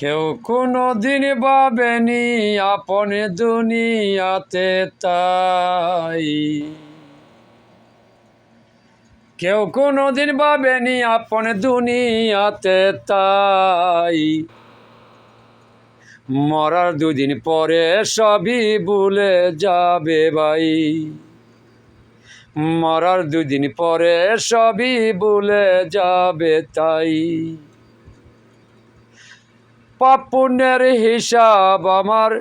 কেউ কোনো দিন ভাবেনি আপন দুনিয়াতে তাই। কেউ কোনো দিন ভাবেনি আপন দুনিয়াতে তাই। মরার দুদিন পরে সবই ভুলে যাবে ভাই। মরার দুদিন পরে সবই ভুলে যাবে তাই। পাপ পুণ্যের হিসাব আমার।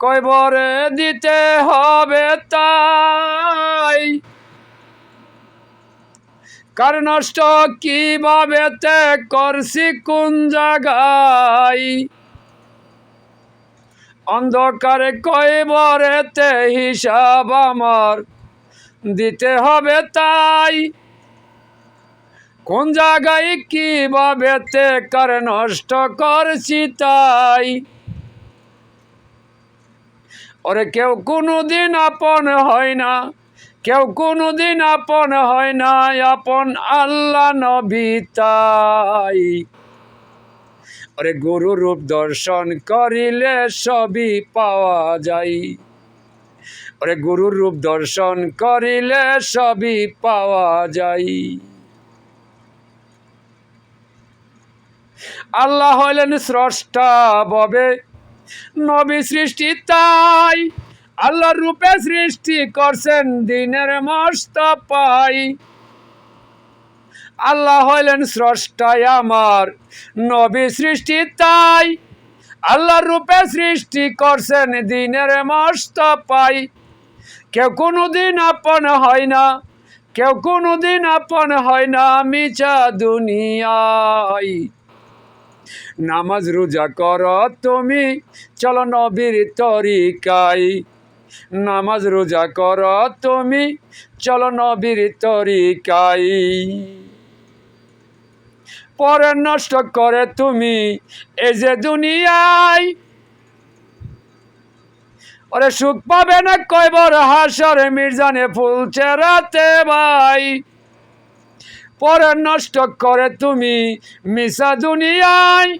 কয়বরে দিতে হবে তাই? কার নষ্ট কীভাবে তে করছি কোন জায়গায়? অন্ধকারে কয়বরেতে হিসাব আমার। দিতে হবে তাই। কোন জায়গায় কীভাবে তে কার নষ্ট করছি তাই? ওরে, কেউ কোনোদিন আপন হয় না, কেউ কোনোদিন আপন হয় না, আপন আল্লাহ নবী তাই। ওরে, গুরু রূপ দর্শন করিলে সবই পাওয়া যায়। ওরে গুরুর রূপ দর্শন করিলে সবই পাওয়া যায়। আল্লাহ হইলেন স্রষ্টা ববে। নবী সৃষ্টি তাই। আল্লাহর রূপে সৃষ্টি করছেন দিনের মস্ত পাই আল্লাহ হইলেন স্রষ্টাই আমার, নবী সৃষ্টি তাই। আল্লাহর রূপে সৃষ্টি করছেন দিনের মস্ত পাই কেউ কোনো দিন আপন হয় না, কেউ কোনো দিন আপন হয় না মিছা দুনিয়ায়। নামাজ রোজা কর তুমি। চলো নবীর তরিকাই। নামাজ রোজা কর তুমি। চলো নবীর তরিকাই। পরে নষ্ট করে তুমি এই যে দুনিয়ায়। ওরে সুখ পাবে না কয়বার হাসরে মির্জানে ফুল চেরাতে ভাই। পরে নষ্ট করে তুমি মিশা দুনিয়ায়।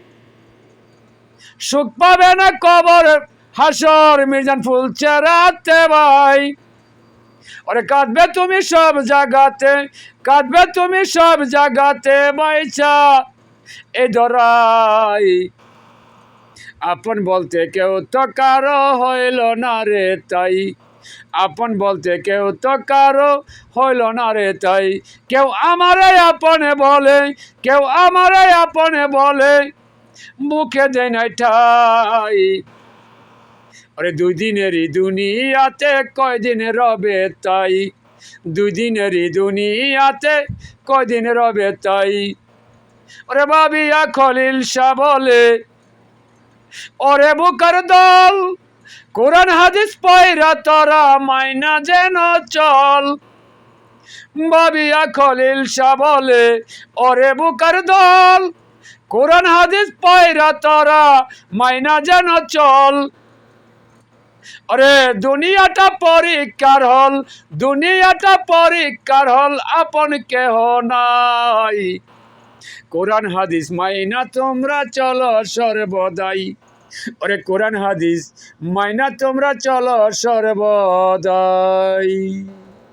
সুখ পাবে না কবর, হাসর মির্জান ফুল চেরাতে ভাই। ওরে কাঁদবে তুমি সব জায়গাতে কাঁদবে তুমি সব জায়গাতে বাইচা এ ধরাই। আপন বলতে কেউ তো কারও হইল না রে তাই। আপন বলতে কেউ তো কারও হইল না রে তাই। কেউ আমারে আপনে বলে, কেউ আমারে আপনে বলে, মুখে দেয় নাই ঠাই। আরে দুই দিনেরই দুনিয়াতে কয়দিন রবে তাই? দুই দিনেরই দুনিয়াতে কয়দিন রবে তাই? ওরে বাবিয়া খলিল শাহ বলে, ওরে বুকার দল কোরআন হাদিস পয়রা, তরা মাইনা যেন চল। বাবিয়া খলিল শাহ বলে বুকার দল। কোরআন হাদিস পয়রা, তরা মাইনা যেন চল। আরে, দুনিয়াটা পরীক্ষার হল, দুনিয়াটা পরীক্ষার হল, আপন কেহ নাই। কোরআন হাদিস মাইনা তোমরা চলো সর্বদাই। ওরে কোরআন হাদিস মাইনা তোমরা চলো সর্বদাই।